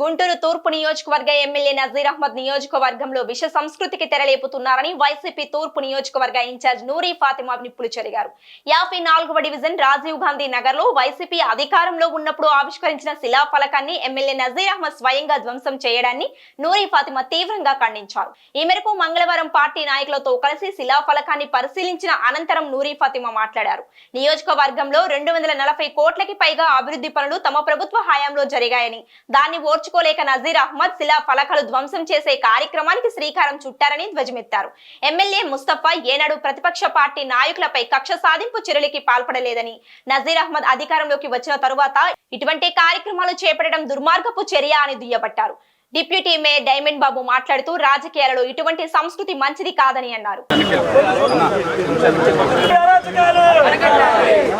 గుంటూరు తూర్పు నియోజకవర్గ ఎమ్మెల్యే నజీర్ అహ్మద్ నియోజకవర్గంలో విష సంస్కృతికి తెరలేపుతున్నారని వైసీపీ తూర్పు నియోజకవర్గ ఇన్ఛార్జ్ నూరీ ఫాతిమా నిప్పులు చెరిగారు యాభై నాలుగవ డివిజన్ రాజీవ్ గాంధీ నగర్లో వైసీపీ అధికారంలో ఉన్నప్పుడు ఆవిష్కరించిన శిలా ఫలకాన్ని ఎమ్మెల్యే నజీర్ అహ్మద్ స్వయంగా ధ్వంసం చేయడాన్ని నూరీ ఫాతిమా తీవ్రంగా ఖండించారు. ఈ మేరకు మంగళవారం పార్టీ నాయకులతో కలిసి శిలా ఫలకాన్ని పరిశీలించిన అనంతరం నూరీ ఫాతిమా మాట్లాడారు. నియోజకవర్గంలో రెండు వందల నలభై కోట్లకి పైగా అభివృద్ధి పనులు తమ ప్రభుత్వ హయాంలో జరిగాయని దాన్ని ఓర్చుకోలేక నజీర్ అహ్మద్ శిలా ఫలకాలు ధ్వంసం చేసే కార్యక్రమానికి శ్రీకారం చుట్టారని ధ్వజమెత్తారు. ఎమ్మెల్యే ముస్తఫా ఏనాడు ప్రతిపక్ష పార్టీ నాయకులపై కక్ష సాధింపు చర్యలకి పాల్పడలేదని నజీర్ అహ్మద్ అధికారంలోకి వచ్చిన తరువాత ఇటువంటి కార్యక్రమాలు చేపట్టడం దుర్మార్గపు చర్య అని దుయ్యబట్టారు. డిప్యూటీ మేయర్ డైమండ్ బాబు మాట్లాడుతూ రాజకీయాలలో ఇటువంటి సంస్కృతి మంచిది కాదని అన్నారు.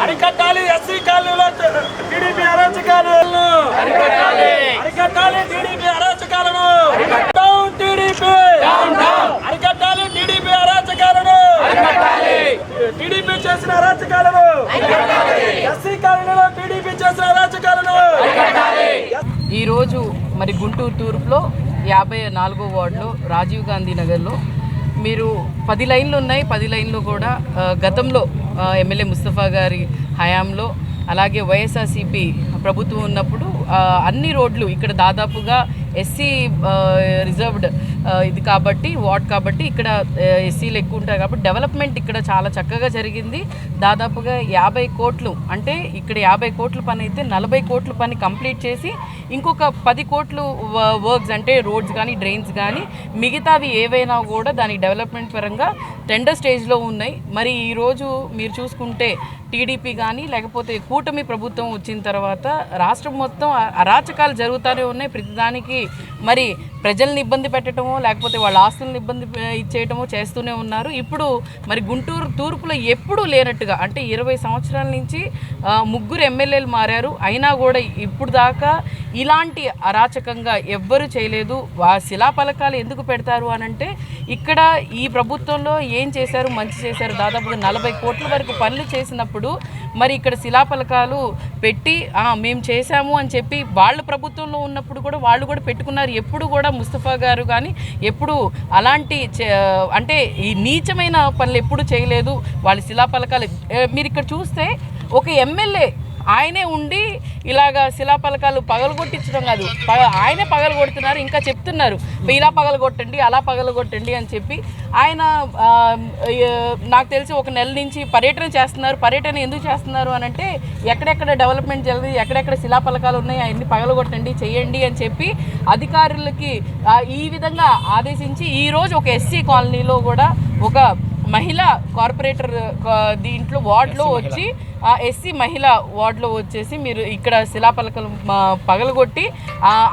అరికట్టాలి. ఎస్సీ కాలనీలో టీడీపీ అరాచకాలను అరికట్టాలి టీడీపీ అరాచకాలను. Down TDP. అరికట్టాలి టీడీపీ అరాచకాలను. టీడీపీ చేసిన అరాచకాలను. ఎస్సీ కాలనీలో టీడీపీ చేసిన అరాచకాలను. ఈరోజు మరి గుంటూరు తూర్పులో యాభై నాలుగో వార్డులో రాజీవ్ గాంధీ నగర్లో మీరు పది లైన్లు ఉన్నాయి. పది లైన్లు కూడా గతంలో ఎమ్మెల్యే ముస్తఫా గారి హయాంలో అలాగే వైఎస్ఆర్సీపీ ప్రభుత్వం ఉన్నప్పుడు అన్ని రోడ్లు ఇక్కడ దాదాపుగా ఎస్సీ రిజర్వ్డ్ ఇది కాబట్టి వార్డ్ కాబట్టి ఇక్కడ ఎస్సీలు ఎక్కువ ఉంటారు కాబట్టి డెవలప్మెంట్ ఇక్కడ చాలా చక్కగా జరిగింది. దాదాపుగా యాభై కోట్లు అంటే ఇక్కడ యాభై కోట్ల పని అయితే నలభై కోట్ల పని కంప్లీట్ చేసి ఇంకొక పది కోట్లు వర్క్స్ అంటే రోడ్స్ కానీ డ్రైన్స్ కానీ మిగతావి ఏవైనా కూడా దాని డెవలప్మెంట్ పరంగా టెండర్ స్టేజ్లో ఉన్నాయి. మరి ఈరోజు మీరు చూసుకుంటే టీడీపీ కానీ లేకపోతే కూటమి ప్రభుత్వం వచ్చిన తర్వాత రాష్ట్రం మొత్తం అరాచకాలు జరుగుతూనే ఉన్నాయి. ప్రతిదానికి మరి ప్రజల్ని ఇబ్బంది పెట్టడమో లేకపోతే వాళ్ళ ఆస్తులను ఇబ్బంది ఇచ్చేయటమో చేస్తూనే ఉన్నారు. ఇప్పుడు మరి గుంటూరు తూర్పులో ఎప్పుడూ లేనట్టుగా అంటే ఇరవై సంవత్సరాల నుంచి ముగ్గురు ఎమ్మెల్యేలు మారారు. అయినా కూడా ఇప్పుడు దాకా ఇలాంటి అరాచకంగా ఎవ్వరూ చేయలేదు. ఆ శిలాఫలకాలు ఎందుకు పెడతారు అని అంటే ఇక్కడ ఈ ప్రభుత్వంలో ఏం చేశారు? మంచి చేశారు. దాదాపుగా నలభై కోట్ల వరకు పనులు చేసినప్పుడు మరి ఇక్కడ శిలాఫలకాలు పెట్టి మేము చేశాము అని చెప్పి వాళ్ళ ప్రభుత్వంలో ఉన్నప్పుడు కూడా వాళ్ళు కూడా పెట్టుకున్నారు. ఎప్పుడు కూడా ముస్తఫా గారు కానీ ఎప్పుడు అలాంటి చే- అంటే ఈ నీచమైన పనులు ఎప్పుడు చేయలేదు. వాళ్ళ శిలాపలకాలు మీరు ఇక్కడ చూస్తే ఒక ఎమ్మెల్యే ఆయనే ఉండి ఇలాగా శిలాపలకాలు పగలగొట్టించడం కాదు. పగ ఆయనే పగలగొడుతున్నారు ఇంకా చెప్తున్నారు. ఇలా పగలగొట్టండి అలా పగలగొట్టండి అని చెప్పి ఆయన నాకు తెలిసి ఒక నెల నుంచి పర్యటన చేస్తున్నారు. పర్యటన ఎందుకు చేస్తున్నారు అని అంటే ఎక్కడెక్కడ డెవలప్మెంట్ జరిగింది ఎక్కడెక్కడ శిలాపలకాలు ఉన్నాయి అవన్నీ పగలగొట్టండి చేయండి అని చెప్పి అధికారులకి ఈ విధంగా ఆదేశించి ఈరోజు ఒక ఎస్సీ కాలనీలో కూడా ఒక మహిళా కార్పొరేటర్ దీంట్లో వార్డులో వచ్చి ఎస్సీ మహిళ వార్డులో వచ్చేసి మీరు ఇక్కడ శిలాపలకలు పగలగొట్టి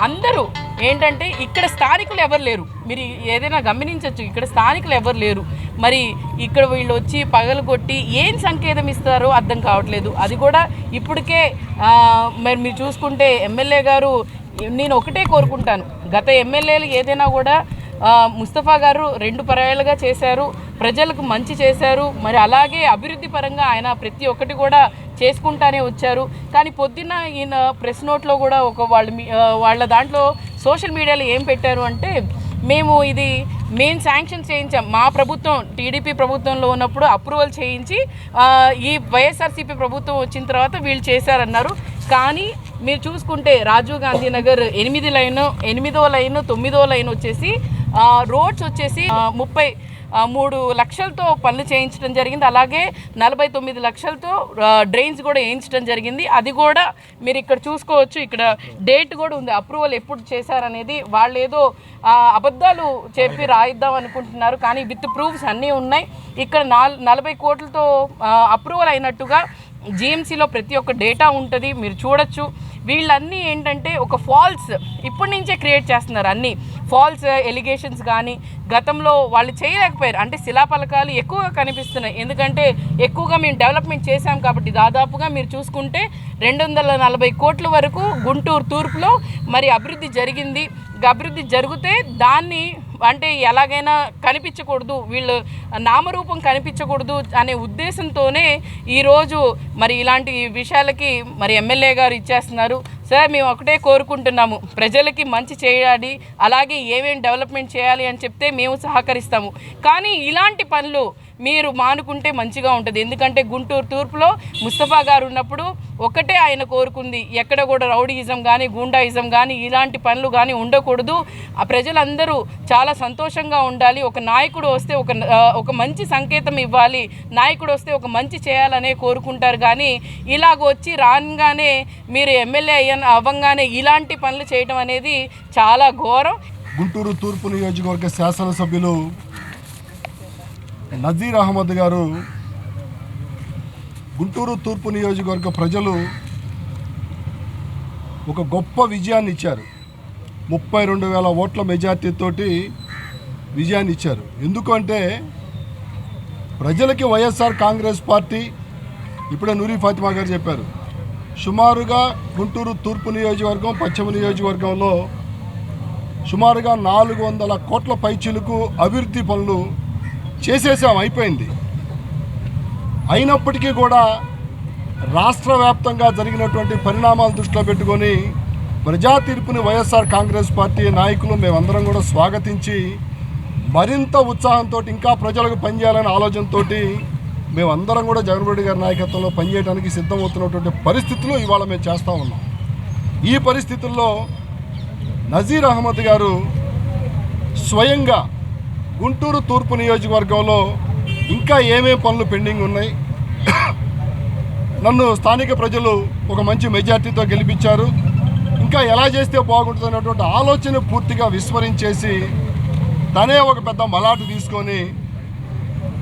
అందరూ ఏంటంటే ఇక్కడ స్థానికులు ఎవరు లేరు. మీరు ఏదైనా గమనించవచ్చు ఇక్కడ స్థానికులు ఎవరు లేరు. మరి ఇక్కడ వీళ్ళు వచ్చి పగలగొట్టి ఏం సంకేతం ఇస్తారో అర్థం కావట్లేదు. అది కూడా ఇప్పటికే మరి మీరు చూసుకుంటే ఎమ్మెల్యే గారు నేను ఒకటే కోరుకుంటాను. గత ఎమ్మెల్యేలు ఏదైనా కూడా ముస్తఫా గారు రెండు పర్యాలుగా చేశారు. ప్రజలకు మంచి చేశారు. మరి అలాగే అభివృద్ధి పరంగా ఆయన ప్రతి ఒక్కటి కూడా చేసుకుంటానే వచ్చారు. కానీ పొద్దున్న ఈయన ప్రెస్ నోట్లో కూడా ఒక వాళ్ళ వాళ్ళ దాంట్లో సోషల్ మీడియాలో ఏం పెట్టారు అంటే మేము ఇది మేము శాంక్షన్ చేయించాం. మా ప్రభుత్వం టీడీపీ ప్రభుత్వంలో ఉన్నప్పుడు అప్రూవల్ చేయించి ఈ వైఎస్ఆర్సీపీ ప్రభుత్వం వచ్చిన తర్వాత వీళ్ళు చేశారన్నారు. కానీ మీరు చూసుకుంటే రాజీవ్ గాంధీ నగర్ ఎనిమిది లైన్ ఎనిమిదో లైన్ తొమ్మిదో లైన్ వచ్చేసి రోడ్స్ వచ్చేసి ముప్పై మూడు లక్షలతో పనులు చేయించడం జరిగింది. అలాగే నలభై తొమ్మిది లక్షలతో డ్రైన్స్ కూడా వేయించడం జరిగింది. అది కూడా మీరు ఇక్కడ చూసుకోవచ్చు. ఇక్కడ డేట్ కూడా ఉంది. అప్రూవల్ ఎప్పుడు చేశారనేది వాళ్ళు ఏదో అబద్ధాలు చెప్పి రాయిద్దాం అనుకుంటున్నారు. కానీ విత్ ప్రూఫ్స్ అన్నీ ఉన్నాయి. ఇక్కడ నాల్ నలభై కోట్లతో అప్రూవల్ అయినట్టుగా జిఎంసీలో ప్రతి ఒక్క డేటా ఉంటుంది. మీరు చూడొచ్చు. వీళ్ళన్నీ ఏంటంటే ఒక ఫాల్స్ ఇప్పటి నుంచే క్రియేట్ చేస్తున్నారు అన్నీ. ఫాల్స్ ఎలిగేషన్స్ కానీ గతంలో వాళ్ళు చేయలేకపోయారు. అంటే శిలాపలకాలు ఎక్కువగా కనిపిస్తున్నాయి. ఎందుకంటే ఎక్కువగా మేము డెవలప్మెంట్ చేశాం కాబట్టి దాదాపుగా మీరు చూసుకుంటే రెండు వందల నలభై కోట్ల వరకు గుంటూరు తూర్పులో మరి అభివృద్ధి జరిగింది. ఇంకా అభివృద్ధి జరిగితే దాన్ని అంటే ఎలాగైనా కనిపించకూడదు వీళ్ళు నామరూపం కనిపించకూడదు అనే ఉద్దేశంతోనే ఈరోజు మరి ఇలాంటి విషయాలకి మరి ఎమ్మెల్యే గారు ఇచ్చేస్తున్నారు. సార్ మేము ఒకటే కోరుకుంటున్నాము. ప్రజలకి మంచి చేయాలి అలాగే ఏమేమి డెవలప్మెంట్ చేయాలి అని చెప్తే మేము సహకరిస్తాము. కానీ ఇలాంటి పనులు మీరు మానుకుంటే మంచిగా ఉంటుంది. ఎందుకంటే గుంటూరు తూర్పులో ముస్తఫా గారు ఉన్నప్పుడు ఒకటే ఆయన కోరుకుంది. ఎక్కడ కూడా రౌడీయిజం కానీ గూండాయిజం కానీ ఇలాంటి పనులు కానీ ఉండకూడదు. ఆ ప్రజలందరూ చాలా సంతోషంగా ఉండాలి. ఒక నాయకుడు వస్తే ఒక ఒక మంచి సంకేతం ఇవ్వాలి. నాయకుడు వస్తే ఒక మంచి చేయాలనే కోరుకుంటారు. కానీ ఇలాగ వచ్చి రాగానే మీరు ఎమ్మెల్యే అయ్యాను అవ్వంగానే ఇలాంటి పనులు చేయడం అనేది చాలా ఘోరం. గుంటూరు తూర్పు నియోజకవర్గ శాసనసభ్యులు నజీర్ అహ్మద్ గారు గుంటూరు తూర్పు నియోజకవర్గ ప్రజలు ఒక గొప్ప విజయాన్ని ఇచ్చారు. ముప్పై రెండు వేల ఓట్ల మెజార్టీతోటి విజయాన్ని ఇచ్చారు. ఎందుకంటే ప్రజలకి వైఎస్ఆర్ కాంగ్రెస్ పార్టీ ఇప్పుడే నూరి ఫాతిమా గారు చెప్పారు. సుమారుగా గుంటూరు తూర్పు నియోజకవర్గం పశ్చిమ నియోజకవర్గంలో సుమారుగా నాలుగు వందల కోట్ల పైచీలకు అభివృద్ధి పనులు చేసేసాం అయిపోయింది. అయినప్పటికీ కూడా రాష్ట్ర వ్యాప్తంగా జరిగినటువంటి పరిణామాలు దృష్టిలో పెట్టుకొని ప్రజా తీర్పుని వైఎస్ఆర్ కాంగ్రెస్ పార్టీ నాయకులు మేమందరం కూడా స్వాగతించి మరింత ఉత్సాహంతో ఇంకా ప్రజలకు పనిచేయాలనే ఆలోచనతో మేమందరం కూడా జగన్మోహన్ రెడ్డి గారి నాయకత్వంలో పనిచేయడానికి సిద్ధమవుతున్నటువంటి పరిస్థితులు ఇవాళ మేము చేస్తూ ఉన్నాం. ఈ పరిస్థితుల్లో నజీర్ అహ్మద్ గారు స్వయంగా గుంటూరు తూర్పు నియోజకవర్గంలో ఇంకా ఏమేం పనులు పెండింగ్ ఉన్నాయి? నన్ను స్థానిక ప్రజలు ఒక మంచి మెజార్టీతో గెలిపించారు. ఇంకా ఎలా చేస్తే బాగుంటుంది అనేటువంటి ఆలోచన పూర్తిగా విస్మరించేసి తనే ఒక పెద్ద మలాటు తీసుకొని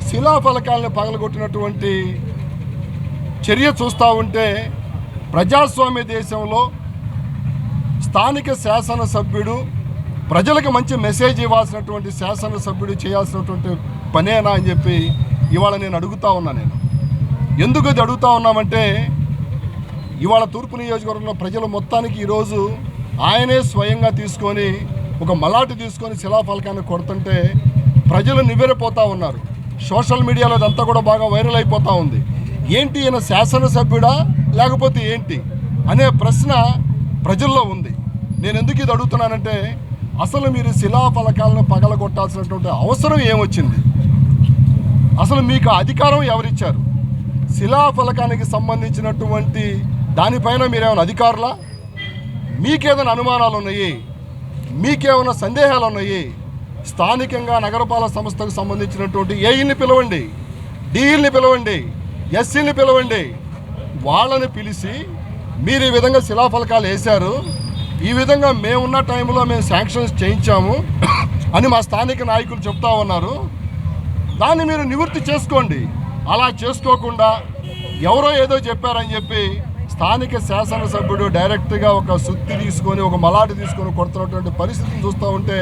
శిలాఫలకాలను పగలగొట్టినటువంటి చర్య చూస్తూ ఉంటే ప్రజాస్వామ్య దేశంలో స్థానిక శాసనసభ్యుడు ప్రజలకు మంచి మెసేజ్ ఇవ్వాల్సినటువంటి శాసనసభ్యుడు చేయాల్సినటువంటి పనేనా అని చెప్పి ఇవాళ నేను అడుగుతా ఉన్నా నేను. ఎందుకు ఇది అడుగుతా ఉన్నామంటే ఇవాళ తూర్పు నియోజకవర్గంలో ప్రజలు మొత్తానికి ఈరోజు ఆయనే స్వయంగా తీసుకొని ఒక మలాటి తీసుకొని శిలాఫలకాన్ని కొడుతుంటే ప్రజలు నివ్వెరపోతూ ఉన్నారు. సోషల్ మీడియాలో అదంతా కూడా బాగా వైరల్ అయిపోతూ ఉంది. ఏంటి ఈయన శాసనసభ్యుడా లేకపోతే ఏంటి? అనే ప్రశ్న ప్రజల్లో ఉంది. నేను ఎందుకు ఇది అడుగుతున్నానంటే అసలు మీరు శిలాఫలకాలను పగలగొట్టాల్సినటువంటి అవసరం ఏమొచ్చింది? అసలు మీకు అధికారం ఎవరిచ్చారు? శిలాఫలకానికి సంబంధించినటువంటి దానిపైన మీరేమైనా అధికారులా? మీకేదైనా అనుమానాలు ఉన్నాయి మీకేమైనా సందేహాలు ఉన్నాయి స్థానికంగా నగరపాలక సంస్థకు సంబంధించినటువంటి ఏఈని పిలవండి డీఈల్ని పిలవండి ఎస్సీని పిలవండి. వాళ్ళని పిలిచి మీరు ఈ విధంగా శిలాఫలకాలు వేశారు. ఈ విధంగా మేమున్న టైంలో మేము శాంక్షన్స్ చేయించాము అని మా స్థానిక నాయకులు చెప్తా ఉన్నారు. దాన్ని మీరు నివృత్తి చేసుకోండి. అలా చేసుకోకుండా ఎవరో ఏదో చెప్పారని చెప్పి స్థానిక శాసనసభ్యుడు డైరెక్ట్గా ఒక సుత్తి తీసుకొని ఒక మలాటి తీసుకొని కొడుతున్నటువంటి పరిస్థితిని చూస్తూ ఉంటే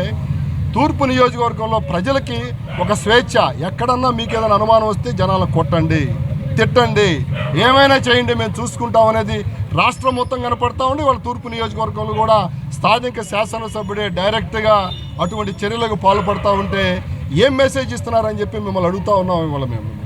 తూర్పు నియోజకవర్గంలో ప్రజలకి ఒక స్వేచ్ఛ. ఎక్కడన్నా మీకు ఏదైనా అనుమానం వస్తే జనాలను కొట్టండి. తిట్టండి. ఏమైనా చేయండి మేము చూసుకుంటాం అనేది రాష్ట్రం మొత్తం కనపడతా ఉండి వాళ్ళ తూర్పు నియోజకవర్గంలో కూడా స్థానిక శాసనసభ్యుడే డైరెక్ట్గా అటువంటి చర్యలకు పాల్పడతా ఉంటే ఏం మెసేజ్ ఇస్తున్నారని చెప్పి మిమ్మల్ని అడుగుతా ఉన్నాం ఇవాళ మేము.